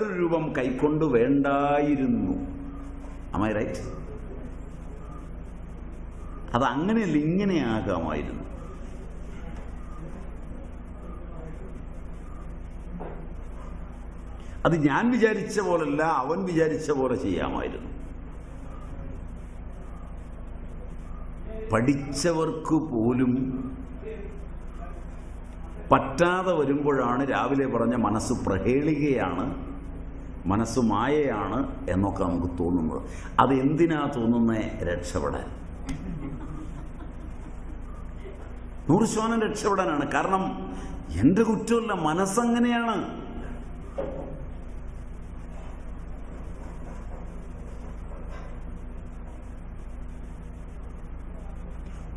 വേറൊരു രൂപം കൈക്കൊണ്ട് വേണ്ടായിരുന്നു. അമ്മായി റൈറ്റ് അത് അങ്ങനെ ഇങ്ങനെ ആകാമായിരുന്നു. അത് ഞാൻ വിചാരിച്ച പോലല്ല അവൻ വിചാരിച്ച പോലെ ചെയ്യാമായിരുന്നു. പഠിച്ചവർക്ക് പോലും പറ്റാതെ വരുമ്പോഴാണ് രാവിലെ പറഞ്ഞ മനസ്സ് പ്രഹേളികയാണ്. മനസ്സ് മായയാണ് എന്നൊക്കെ നമുക്ക് തോന്നുന്നത്. അത് എന്തിനാ തോന്നുന്നത് രക്ഷപ്പെടാൻ. നൂറ് ശതമാനം രക്ഷപ്പെടാനാണ്. കാരണം എന്റെ കുറ്റമല്ല മനസ്സങ്ങനെയാണ്.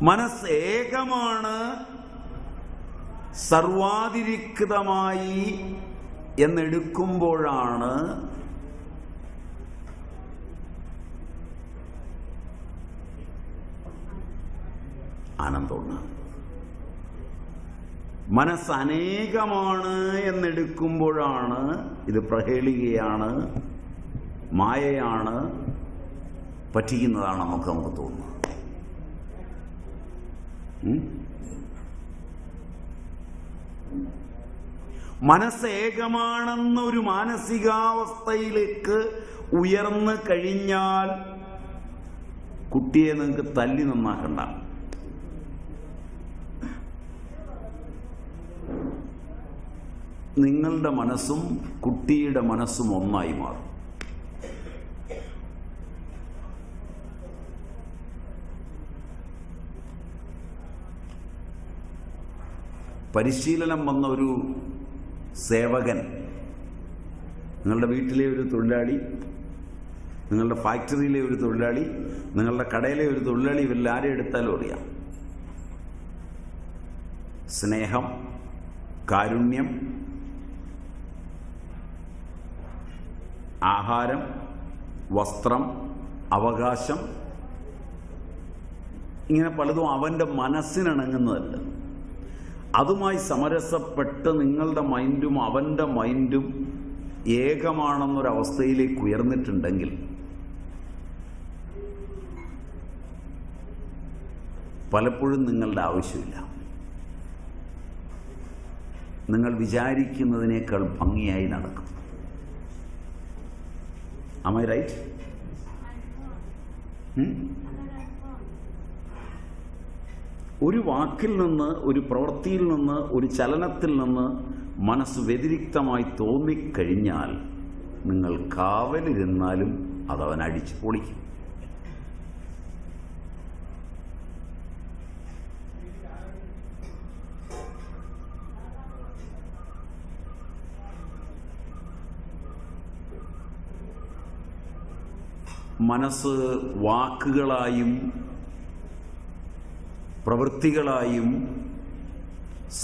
മനസ്സ് ഏകമാണ് സർവാതിരിക്തമായി എന്നെടുക്കുമ്പോഴാണ് ആനന്ദമുണ്ടാകുന്നത് മനസ്സ് അനേകമാണ് എന്നെടുക്കുമ്പോഴാണ് ഇത് പ്രഹേളികയാണ് മായയാണ് പറ്റിക്കുന്നതാണെന്നൊക്കെ നമുക്ക് തോന്നുന്നത്. മനസ്സ് ഏകമാണെന്നൊരു മാനസികാവസ്ഥയിലേക്ക് ഉയർന്നു കഴിഞ്ഞാൽ കുട്ടിയെ നിങ്ങൾക്ക് തല്ലി നന്നാക്കണ്ട. നിങ്ങളുടെ മനസ്സും കുട്ടിയുടെ മനസ്സും ഒന്നായി മാറും. പരിശീലനം വന്ന ഒരു സേവകൻ. നിങ്ങളുടെ വീട്ടിലെ ഒരു തൊഴിലാളി നിങ്ങളുടെ ഫാക്ടറിയിലെ ഒരു തൊഴിലാളി നിങ്ങളുടെ കടയിലെ ഒരു തൊഴിലാളി ഇവരിൽ ആരെ എടുത്താലും അറിയാം. സ്നേഹം കാരുണ്യം ആഹാരം വസ്ത്രം അവകാശം ഇങ്ങനെ പലതും അവന്റെ മനസ്സിനിണങ്ങുന്നതല്ല. അതുമായി സമരസപ്പെട്ട് നിങ്ങളുടെ മൈൻഡും അവന്റെ മൈൻഡും ഏകമാണെന്നൊരവസ്ഥയിലേക്ക് ഉയർന്നിട്ടുണ്ടെങ്കിൽ പലപ്പോഴും നിങ്ങളുടെ ആവശ്യമില്ല നിങ്ങൾ വിചാരിക്കുന്നതിനേക്കാൾ ഭംഗിയായി നടക്കും അമ്മ? ഉം? ഒരു വാക്കിൽ നിന്ന് ഒരു പ്രവൃത്തിയിൽ നിന്ന് ഒരു ചലനത്തിൽ നിന്ന് മനസ്സ് വ്യതിരിക്തമായി തോന്നിക്കഴിഞ്ഞാൽ നിങ്ങൾ കാവലിരുന്നാലും അതവൻ അടിച്ചു പൊളിക്കും. മനസ്സ് വാക്കുകളായും പ്രവൃത്തികളായും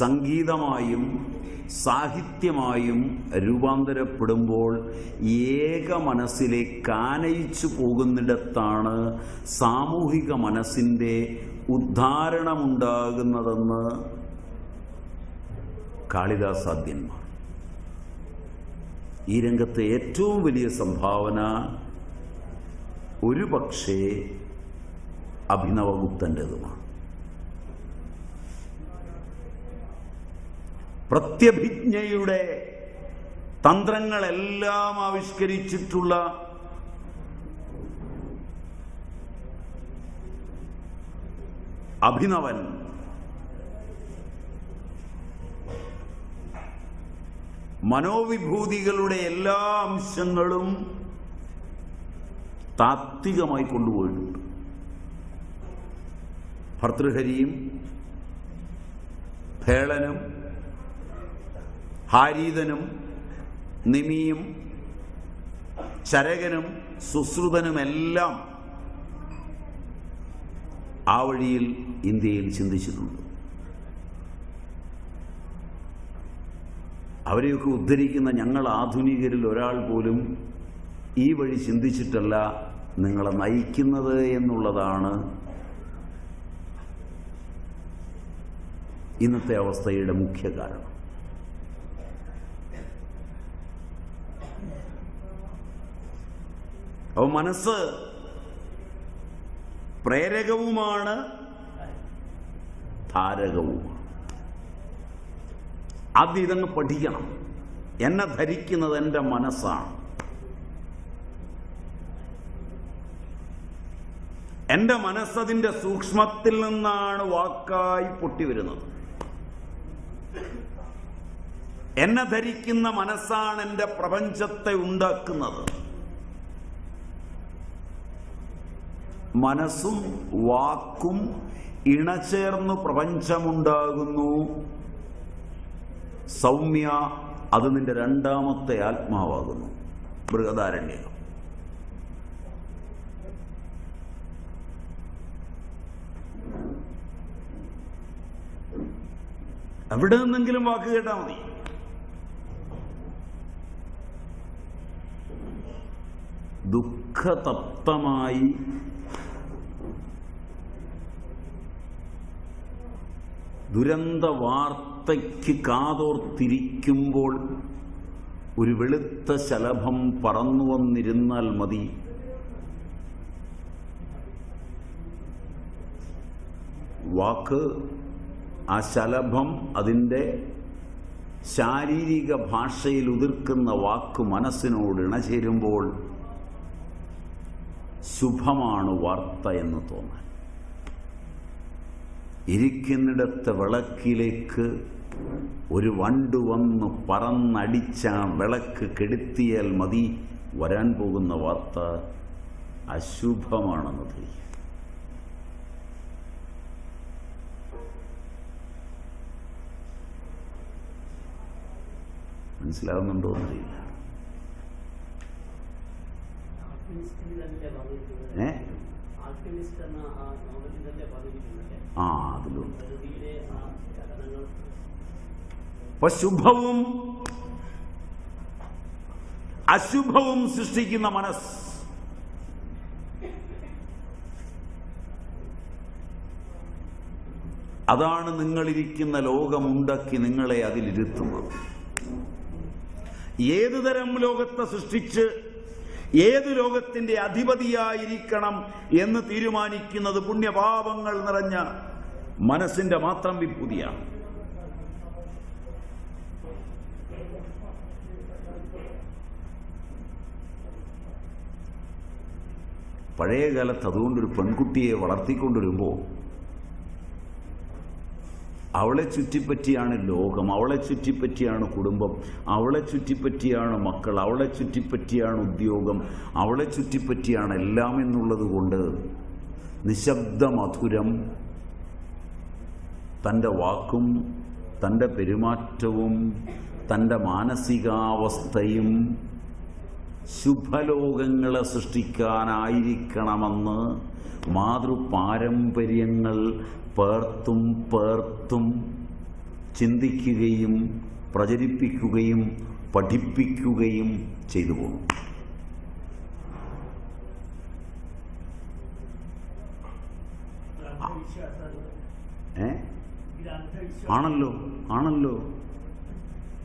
സംഗീതമായും സാഹിത്യമായും രൂപാന്തരപ്പെടുമ്പോൾ ഏക മനസ്സിലേക്ക് ആനയിച്ചു പോകുന്നിടത്താണ് സാമൂഹിക മനസ്സിന്റെ ഉദ്ധാരണമുണ്ടാകുന്നതെന്ന് കാളിദാസാദ്യന്മാർ ഈ രംഗത്തെ ഏറ്റവും വലിയ സംഭാവന ഒരു പക്ഷേ അഭിനവഗുപ്തന്റെതുമാണ്. പ്രത്യഭിജ്ഞയുടെ തന്ത്രങ്ങളെല്ലാം ആവിഷ്കരിച്ചിട്ടുള്ള അഭിനവൻ മനോവിഭൂതികളുടെ എല്ലാ അംശങ്ങളും താത്വികമായി കൊണ്ടുപോയിട്ടുണ്ട്. ഭർതൃഹരിയും ഭേളനും ഹാരീതനും നിമിയും ചരകനും സുശ്രുതനുമെല്ലാം ആ വഴിയിൽ ഇന്ത്യയിൽ ചിന്തിച്ചിട്ടുണ്ട്. അവരെയൊക്കെ ഉദ്ധരിക്കുന്ന ഞങ്ങൾ ആധുനികരിൽ ഒരാൾ പോലും ഈ വഴി ചിന്തിച്ചിട്ടല്ല നിങ്ങളെ നയിക്കുന്നത് എന്നുള്ളതാണ് ഇന്നത്തെ അവസ്ഥയുടെ മുഖ്യ കാരണം. അപ്പോൾ മനസ്സ് പ്രേരകവുമാണ് ധാരകവുമാണ്. ആദ്യം ഇതങ്ങ് പഠിക്കണം. എന്നെ ധരിക്കുന്നത് എന്റെ മനസ്സാണ്. എന്റെ മനസ്സതിന്റെ സൂക്ഷ്മത്തിൽ നിന്നാണ് വാക്കായി പൊട്ടി വരുന്നത് എന്നെ ധരിക്കുന്ന മനസ്സാണ് എന്റെ പ്രപഞ്ചത്തെ ഉണ്ടാക്കുന്നത്. മനസ്സും വാക്കും ഇണചേർന്നു പ്രപഞ്ചമുണ്ടാകുന്നു. സൗമ്യ അത് നിന്റെ രണ്ടാമത്തെ ആത്മാവാകുന്നു. ബൃഹദാരണ്യം എവിടെ നിന്നെങ്കിലും വാക്ക് കേട്ടാൽ മതി. ദുഃഖതപ്തമായി ദുരന്ത വാർത്തയ്ക്ക് കാതോർത്തിരിക്കുമ്പോൾ ഒരു വെളുത്ത ശലഭം പറന്നു വന്നിരുന്നാൽ മതി. വാക്ക് ആ ശലഭം അതിന്റെ ശാരീരിക ഭാഷയിൽ ഉതിർക്കുന്ന വാക്ക് മനസ്സിനോട് ഇണചേരുമ്പോൾ ശുഭമാണ് വാർത്ത എന്ന് തോന്നാൻ. ഇരിക്കുന്നിടത്തെ വിളക്കിലേക്ക് ഒരു വണ്ട് വന്ന് പറന്നടിച്ച വിളക്ക് കെടുത്തിയാൽ മതി. വരാൻ പോകുന്ന വാർത്ത അശുഭമാണെന്ന് ധരിക്കും മനസ്സിലാവുന്നുണ്ടോ എന്നറിയില്ല. ഏ? ആ അതിലുണ്ട് ശുഭവും അശുഭവും സൃഷ്ടിക്കുന്ന മനസ് അതാണ് നിങ്ങളിരിക്കുന്ന ലോകമുണ്ടാക്കി നിങ്ങളെ അതിലിരുത്തുന്നത്. ഏതുതരം ലോകത്തെ സൃഷ്ടിച്ച് ഏത് ലോകത്തിന്റെ അധിപതിയായിരിക്കണം എന്ന് തീരുമാനിക്കുന്നത് പുണ്യപാപങ്ങൾ നിറഞ്ഞ മനസ്സിന്റെ മാത്രം വിഭൂതിയാണ്. പഴയ കാലത്ത് അതുകൊണ്ടൊരു പെൺകുട്ടിയെ വളർത്തിക്കൊണ്ടിരുമ്പോൾ അവളെ ചുറ്റിപ്പറ്റിയാണ് ലോകം അവളെ ചുറ്റിപ്പറ്റിയാണ് കുടുംബം അവളെ ചുറ്റിപ്പറ്റിയാണ് മക്കൾ അവളെ ചുറ്റിപ്പറ്റിയാണ് ഉദ്യോഗം അവളെ ചുറ്റിപ്പറ്റിയാണ് എല്ലാം എന്നുള്ളത് കൊണ്ട് നിശബ്ദ മധുരം തന്റെ വാക്കും തന്റെ പെരുമാറ്റവും തന്റെ മാനസികാവസ്ഥയും ശുഭലോകങ്ങളെ സൃഷ്ടിക്കാനായിരിക്കണമെന്ന് മാതൃപാരമ്പര്യങ്ങൾ പേർത്തും പേർത്തും ചിന്തിക്കുകയും പ്രചരിപ്പിക്കുകയും പഠിപ്പിക്കുകയും ചെയ്തു പോകും ഏ? ആണല്ലോ ആണല്ലോ.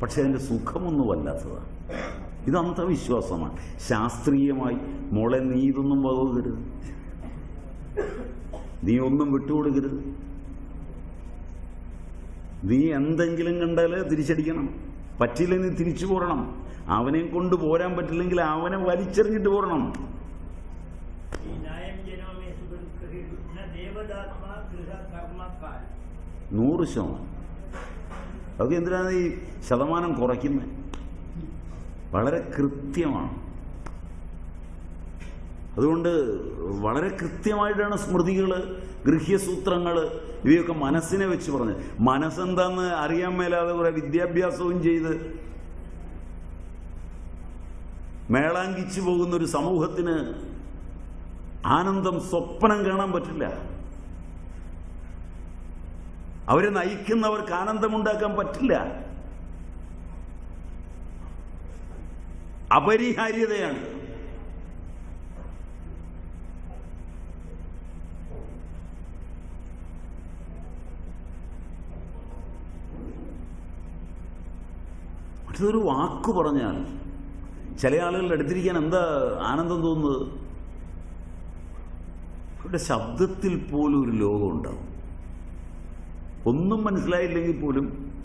പക്ഷെ അതിന്റെ സുഖമൊന്നും വല്ലാത്തതാണ് ഇത് അന്ധവിശ്വാസമാണ്. ശാസ്ത്രീയമായി മോളെ നീ ഇതൊന്നും വകരുത് നീ ഒന്നും വിട്ടുകൊടുക്കരുത്. നീ എന്തെങ്കിലും കണ്ടാൽ തിരിച്ചടിക്കണം. പറ്റില്ലെങ്കിൽ നീ തിരിച്ചു പോരണം. അവനെ കൊണ്ട് പോരാൻ പറ്റില്ലെങ്കിൽ അവനെ വലിച്ചെറിഞ്ഞിട്ട് പോരണം. നൂറ് ശതമാനം. അതൊക്കെ എന്തിനാണ് ഈ ശതമാനം കുറയ്ക്കുന്നത്? വളരെ കൃത്യമാണ്. അതുകൊണ്ട് വളരെ കൃത്യമായിട്ടാണ് സ്മൃതികൾ ഗൃഹ്യസൂത്രങ്ങൾ ഇവയൊക്കെ മനസ്സിനെ വെച്ച് പറഞ്ഞത്. മനസ്സെന്താന്ന് അറിയാൻ മേലാതെ കുറെ വിദ്യാഭ്യാസവും ചെയ്ത് മേളാങ്കിച്ചു പോകുന്ന ഒരു സമൂഹത്തിന് ആനന്ദം സ്വപ്നം കാണാൻ പറ്റില്ല. അവരെ നയിക്കുന്നവർക്ക് ആനന്ദമുണ്ടാക്കാൻ പറ്റില്ല. അപരിഹാര്യതയാണ്. മറ്റൊരു വാക്ക് പറഞ്ഞാൽ ചില ആളുകളുടെ അടുത്തിരിക്കാൻ എന്താ ആനന്ദം തോന്നുന്നത്? അവരുടെ ശബ്ദത്തിൽ പോലും ഒരു ലോകമുണ്ടാവും ഒന്നും മനസ്സിലായില്ലെങ്കിൽ പോലും